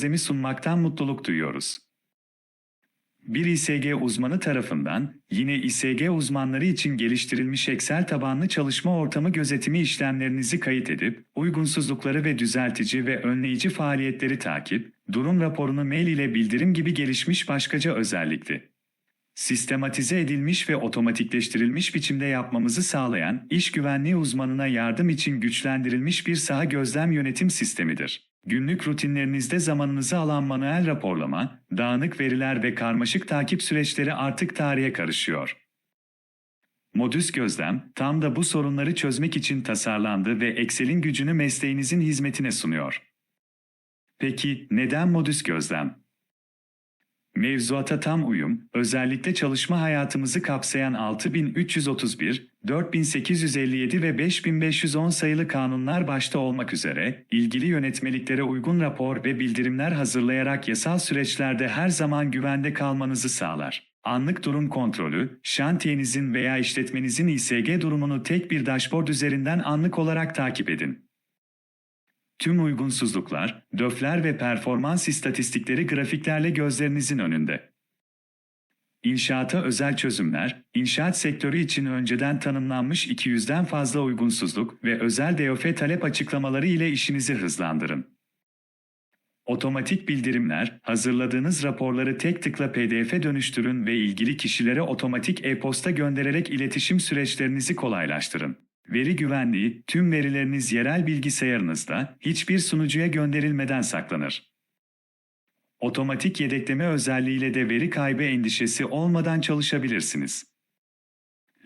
gözlemi sunmaktan mutluluk duyuyoruz. Bir İSG uzmanı tarafından yine İSG uzmanları için geliştirilmiş Excel tabanlı çalışma ortamı gözetimi işlemlerinizi kayıt edip uygunsuzlukları ve düzeltici ve önleyici faaliyetleri takip, durum raporunu mail ile bildirim gibi gelişmiş başkaca özellikli. Sistematize edilmiş ve otomatikleştirilmiş biçimde yapmamızı sağlayan iş güvenliği uzmanına yardım için güçlendirilmiş bir saha gözlem yönetim sistemidir. Günlük rutinlerinizde zamanınızı alan manuel raporlama, dağınık veriler ve karmaşık takip süreçleri artık tarihe karışıyor. Modüs Gözlem, tam da bu sorunları çözmek için tasarlandı ve Excel'in gücünü mesleğinizin hizmetine sunuyor. Peki neden Modüs Gözlem? Mevzuata tam uyum, özellikle çalışma hayatımızı kapsayan 6331, 4857 ve 5510 sayılı kanunlar başta olmak üzere, ilgili yönetmeliklere uygun rapor ve bildirimler hazırlayarak yasal süreçlerde her zaman güvende kalmanızı sağlar. Anlık durum kontrolü, şantiyenizin veya işletmenizin İSG durumunu tek bir dashboard üzerinden anlık olarak takip edin. Tüm uygunsuzluklar, döfler ve performans istatistikleri grafiklerle gözlerinizin önünde. İnşaata özel çözümler, inşaat sektörü için önceden tanımlanmış 200'den fazla uygunsuzluk ve özel DOF talep açıklamaları ile işinizi hızlandırın. Otomatik bildirimler, hazırladığınız raporları tek tıkla PDF'e dönüştürün ve ilgili kişilere otomatik e-posta göndererek iletişim süreçlerinizi kolaylaştırın. Veri güvenliği, tüm verileriniz yerel bilgisayarınızda hiçbir sunucuya gönderilmeden saklanır. Otomatik yedekleme özelliğiyle de veri kaybı endişesi olmadan çalışabilirsiniz.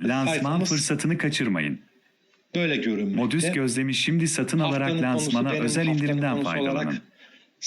Lansman fırsatını kaçırmayın. Böyle görünmekte. Modüs gözlemi şimdi satın alarak Haftanın lansmana özel indirimden faydalanın.